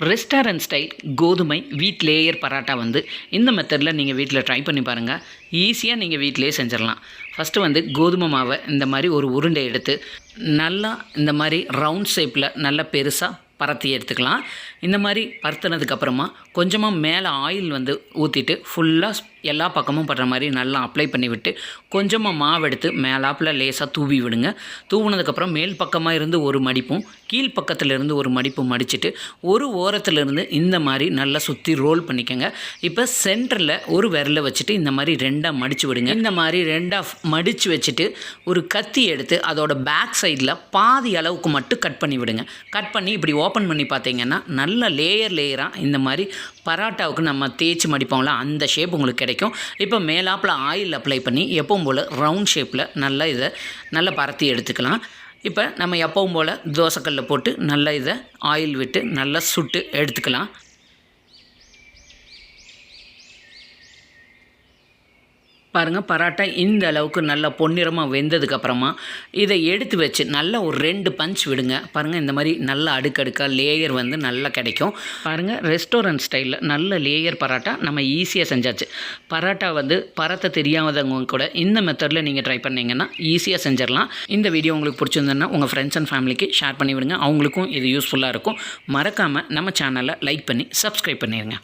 Restaurant style கோதுமை வீட் layer parotta வந்து இந்த மெத்தடில் நீங்கள் வீட்டில் ட்ரை பண்ணி பாருங்கள் ஈஸியாக நீங்கள் வீட்டிலேயே செஞ்சிடலாம் ஃபஸ்ட்டு வந்து கோதுமை மாவை இந்த மாதிரி ஒரு உருண்டை எடுத்து நல்லா இந்த மாதிரி ரவுண்ட் ஷேப்பில் நல்லா பெருசாக பரத்தி எடுத்துக்கலாம். இந்த மாதிரி பரத்துனதுக்கப்புறமா கொஞ்சமாக மேலே ஆயில் வந்து ஊற்றிட்டு ஃபுல்லாக எல்லா பக்கமும் படுற மாதிரி நல்லா அப்ளை பண்ணி விட்டு கொஞ்சமாக மாவு எடுத்து மேலாப்பில் லேசாக தூவி விடுங்க. தூவினதுக்கப்புறம் மேல் பக்கமாக இருந்து ஒரு மடிப்பும் கீழ் பக்கத்தில் இருந்து ஒரு மடிப்பும் மடிச்சுட்டு ஒரு ஓரத்துலேருந்து இந்த மாதிரி நல்லா சுற்றி ரோல் பண்ணிக்கோங்க. இப்போ சென்டரில் ஒரு விரலை வச்சுட்டு இந்த மாதிரி ரெண்டாக மடித்து விடுங்க. இந்த மாதிரி ரெண்டாக மடித்து வச்சுட்டு ஒரு கத்தி எடுத்து அதோட பேக் சைடில் பாதி அளவுக்கு மட்டும் கட் பண்ணி விடுங்க. கட் பண்ணி இப்படி ஓப்பன் பண்ணி பார்த்தீங்கன்னா நல்ல லேயர் லேயராக இந்த மாதிரி பராட்டாவுக்கு நம்ம தேய்ச்சி மடிப்போம்ல அந்த ஷேப் உங்களுக்கு கிடைக்கும். இப்போ மேலாப்பில் ஆயில் அப்ளை பண்ணி எப்பவும் போல் ரவுண்ட் ஷேப்பில் நல்லா இதை நல்லா பரத்தி எடுத்துக்கலாம். இப்போ நம்ம எப்பவும் போல் தோசைக்கல்லில் போட்டு நல்லா இதை ஆயில் விட்டு நல்லா சுட்டு எடுத்துக்கலாம். பாருங்கள் பராட்டா இந்த அளவுக்கு நல்லா பொன்னிறமாக வெந்ததுக்கப்புறமா இதை எடுத்து வச்சு நல்லா ஒரு ரெண்டு பஞ்ச் விடுங்க. பாருங்கள் இந்த மாதிரி நல்லா அடுக்கடுக்காக லேயர் வந்து நல்லா கிடைக்கும். பாருங்கள் ரெஸ்டாரண்ட் ஸ்டைலில் நல்ல லேயர் பராட்டா நம்ம ஈஸியாக செஞ்சாச்சு. பராட்டா வந்து பரத்த தெரியாதவங்க கூட இந்த மெத்தடில் நீங்கள் ட்ரை பண்ணிங்கன்னா ஈஸியாக செஞ்சிடலாம். இந்த வீடியோ உங்களுக்கு பிடிச்சிருந்ததுன்னா உங்கள் ஃப்ரெண்ட்ஸ் அண்ட் ஃபேமிலிக்கு ஷேர் பண்ணி விடுங்க அவங்களுக்கும் இது யூஸ்ஃபுல்லாக இருக்கும். மறக்காமல் நம்ம சேனலை லைக் பண்ணி சப்ஸ்கிரைப் பண்ணிடுங்க